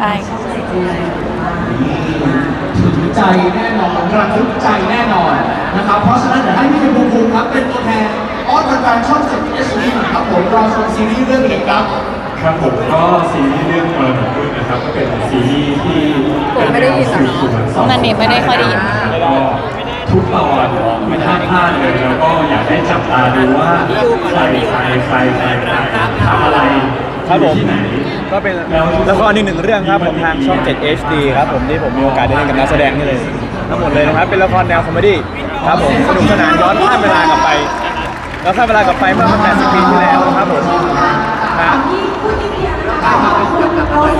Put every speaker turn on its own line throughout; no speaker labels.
ใช่
ถึงใจแน่นอนระทึกใจแน่นอนนะครับ เพราะฉะนั้นเดี๋ยวให้พี่เป็นภูมิภูมิครับเป็นตัวแทนออนแฟนๆช่องเจ็ดเอสดีหน่อยครับผมรอชมซีรีส์เรื่องเด็กครับ
ครับผมก็ซีรีส์เรื่องมรดกพึ่งนะครับ ก็เป็นซีรีส์ที่เป็นแนวสืบสวนสอบสวน
นั่นนี่ไม่ได้ค่อยได้ยิน
แล้วก็ทุกตอนไม่ห้ามพลาดเลยแล้วก็อยากให้จับตาดูว่าใครใครใครใครใครทำอะไร
ครับผม
อยู่ที่ไหน
ก็เป็นละครอีกหนึ่งเรื่องครับผมทางช่อง 7 HD ครับผมที่ผมมีโอกาสได้เล่นกับนักแสดงนี่เลยทั้งหมดเลยนะครับ เป็นละครแนวคอมเมดี้ครับผมสนุกสนานย้อนข้ามเวลากลับไปแล้วข้ามเวลากลับไปเมื่อ80ปีที่แล้วครับผมนะ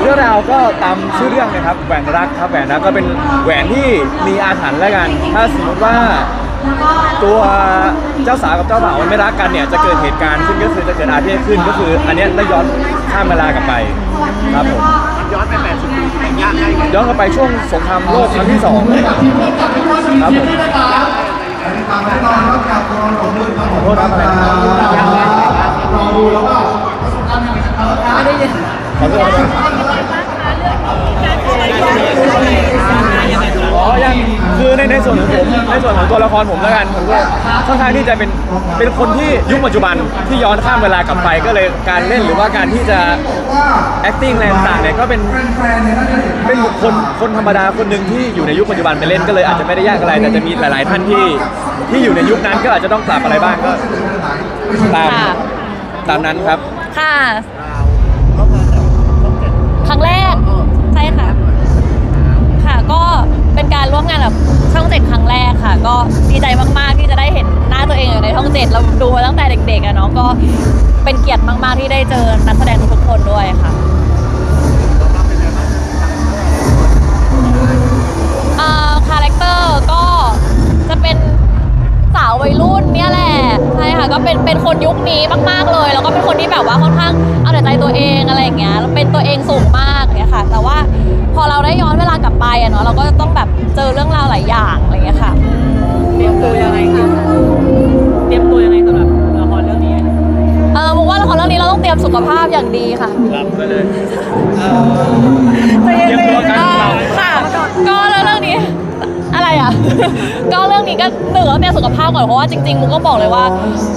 เรื่องราวก็ตามชื่อเรื่องนะครับแหวนรักครับแหวนรักก็เป็นแหวนที่มีอาถรรพ์แล้วกัน ถ้าสมมติว่าตัวเจ้าสาวกับเจ้าบ่าวไม่รักกันเนี่ยจะเกิดเหตุการณ์ขึ้นก็คือจะเกิดอาเพศขึ้นก็คือ อันเนี้ยได้ย้อน ข้ามเวลากลับไปครับผมย้อนไป80ปีย้อนกลับไปช่วงสงครามโลกครั้งที่สอง
ให้กับทีมร่วมกับพี่ว่าซีรีส์
ครับผม
นี้นะครับติดตามแน่นอนครับกับรอหลงมือครับผม
ขอโทษครับ
รอดูแล้วก็ประสบการณ์ใหม่ๆจากเขาครับ
ไม่ได้ยิน
ขอโทษครับอ๋อยังคือ ในในส่วนของผมในส่วนของตัวละครผมแล้วกันผมก็ค่อนข้างที่จะเป็นเป็นคนที่ยุคปัจจุบันที่ย้อนข้ามเวลากลับไปก็เลยการเล่นหรือว่าการที่จะ acting อะไรต่างๆเนี่ยก็เป็น
เนี่ยน่าจะเห็น
เป็นบุคคลคนธรรมดาคนหนึ่งที่อยู่ในยุคปัจจุบันไปเล่นก็เลยอาจจะไม่ได้ยากอะไรแต่จะมีหลาย ๆ ท่านที่ที่อยู่ในยุคนั้นก็อาจจะต้องปรับอะไรบ้างก็ตาม
ค่ะ
ตามนั้นครับ
ค่ะ เจ็ดเราดูมาตั้งแต่เด็กๆอะเนาะก็เป็นเกียรติมาก ๆ ที่ได้เจอนักแสดงทุกๆคนด้วยค่ะอ่าคาแรคเตอร์ก็จะเป็นสาววัยรุ่นเนี่ยแหละใช่ค่ะก็เป็นเป็นคนยุคนี้มากๆเลย แล้วก็เป็นคนที่แบบว่าค่อนข้างเอาแต่ใจตัวเองอะไรอย่างเงี้ยเป็นตัวเองสูงมากเนี่ยค่ะ แต่ว่าพอเราได้ย้อนเวลากลับไปอะเนาะเราก็ต้องแบบเจอเรื่องราวหลายอย่างอะไรอย่างเงี้ยค่ะ
เตรียมตัวยังไงคะ เตรียมตัวยังไงสำหรับละครเรื่องนี้
เออมุกว่าละครเรื่องนี้เราต้องเตรียมสุขภาพอย่างดีค่ะ
รับไปเลย
เตรี
เตรียมตัวกันเรา
ค่ะก็เรื่องนี้อะไรอะ ก็เรื่องนี้ก็หนึ่งต้องเตรียมสุขภาพก่อนเพราะว่าจริงๆมุกก็บอกเลยว่า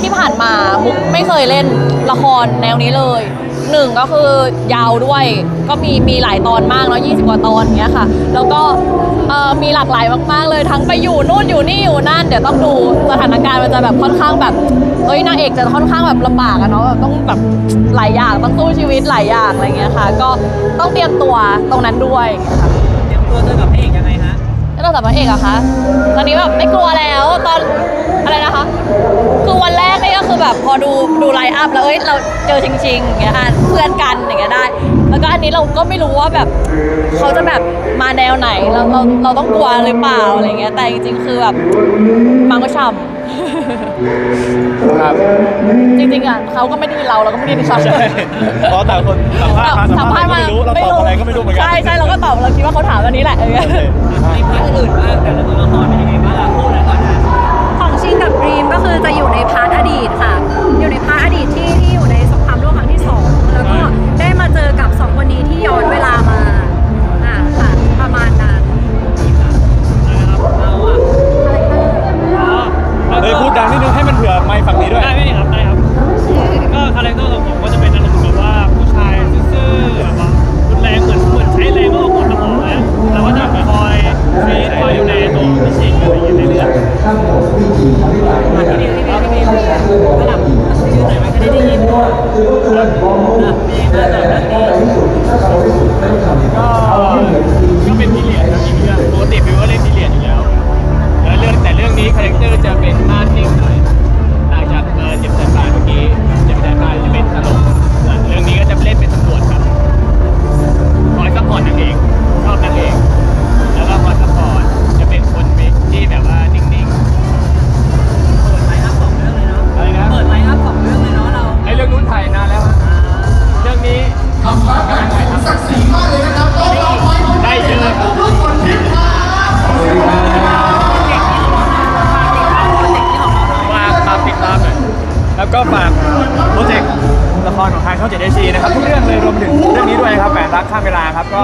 ที่ผ่านมามุกไม่เคยเล่นละครแนวนี้เลย หนึ่งก็คือยาวด้วย ก็มีมีหลายตอนมากเนาะยี่สิบกว่าตอนอย่างเงี้ยค่ะ แล้วก็เอ่อมีหลากหลายมากๆเลยทั้งไปอยู่นู่นอยู่นี่อยู่นั่นเดี๋ยวต้องดูสถานการณ์มันจะแบบค่อนข้างแบบเอ้ยนางเอกจะค่อนข้างแบบลำบากอะเนาะแบบต้องแบบหลายอย่างต้องสู้ชีวิตหลายอย่างอะไรเงี้ยค่ะ ก็ต้องเตรียมตัวตรงนั้นด้วยค่ะ
เตรียมตัวเจอกับพระเอกยังไงฮะ
แล้วเราสัมภาษณ์เอกอะคะ ตอนนี้แบบไม่กลัวแล้วตอนอะไรนะคะ คือวันแรกนี่ก็ คือแบบพอดูดูไลน์อัพแล้วเอ้ยเราเจอจริงๆอย่างเงี้ยค่ะเพื่อนกันอย่างเงี้ยได้ แล้วก็อันนี้เราก็ไม่รู้ว่าแบบเขาจะแบบมาแนวไหนเราเราเราต้องกลัวหรือเปล่าอะไรเงี้ยแต่จริงๆคือแบบมังก็ช่ำ
ครับ
จริงๆอะเขาก็ไม่ได้ยินเราเราก็ไม่ได้ยินเขา
ใช่เพราะแต่คนสัมภาษณ์มาสัมภาษณ์
มา
ไม่รู้เราตอบอะไรก็ไม่รู้เหมือนกัน
ใช่ใช่เราก็ตอบเราคิดว่าเขาถามอันนี้แหละเออ
ในพาร์ทอื่นๆบ้างแต่ละตัวละครเป็นยังไงบ้างอะพูดห น่อยก่อนนะ
ของชิงกับดรีมก็คือจะอยู่ในพาร์ทอดีตค่ะ อยู่ในพาร์ทอดีตที่ที่อยู่ในสงครามโลกครั้งที่สองแล้วก็ได้มาเจอกับสองคนนี้ที่ย้อนเวลามาอ่าค่ะประมาณนั้น
เราอะอ๋อ
เลยพูดดังนิดนึงให้มันเผื่อไมค์ฝั่งนี้ด้วย
ได้ไหมครับได้ครับ ก็คาแรคเตอร์ของผมก็จะเป็นอารมณ์แบบว่าผู้ชายซื่อๆแบบว่ารุนแรงเหมือนเหมือนใช้แรงมากกว่าสมองนะเราก็จะคอยฟี อย่างเงี้ยในเรื่องมาที่นี่ที่นี่ที่นี่กระดับยืนหน่อยไหมก็ได้ได้ยินด้วยอะมีมาจากด้านนี้
ก็ับก็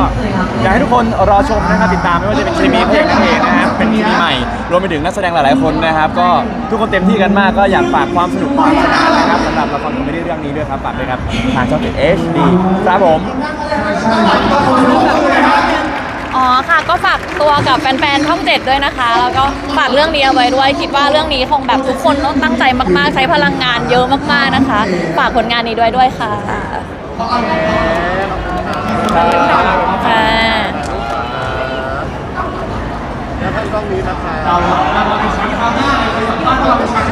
อยาก
ให้ทุกคนรอชมนะครับติดตามไม่ว่าจะเป็นเคมีเพลงนั่นเองนะครับเป็นเคมีใหม่ รวมไปถึงนักแสดงหลายๆคนนะครับ ก็ทุกคนเต็มที่กันมากก็อยากฝากความสนุกความสนานนะครับสำหรับละครคอมเมดี้เรื่องนี้ด้วยครับฝากด้วยครับทางช่อง7 HD ครับผม
อ๋อค่ะก็ฝากตัวกับแฟนๆช่องเจ็ดด้วยนะคะ แล้วก็ฝากเรื่องนี้เอาไว้ด้วย คิดว่าเรื่องนี้คงแบบทุกคนต้องตั้งใจมากๆ ใช้พลังงานเยอะมากๆนะคะ ฝากผลงานนี้ด้วยด้วยค่ะ
เราเราเราไปชั้นคราวหน้าเลยไปสัมภาษณ์เราไปชั้น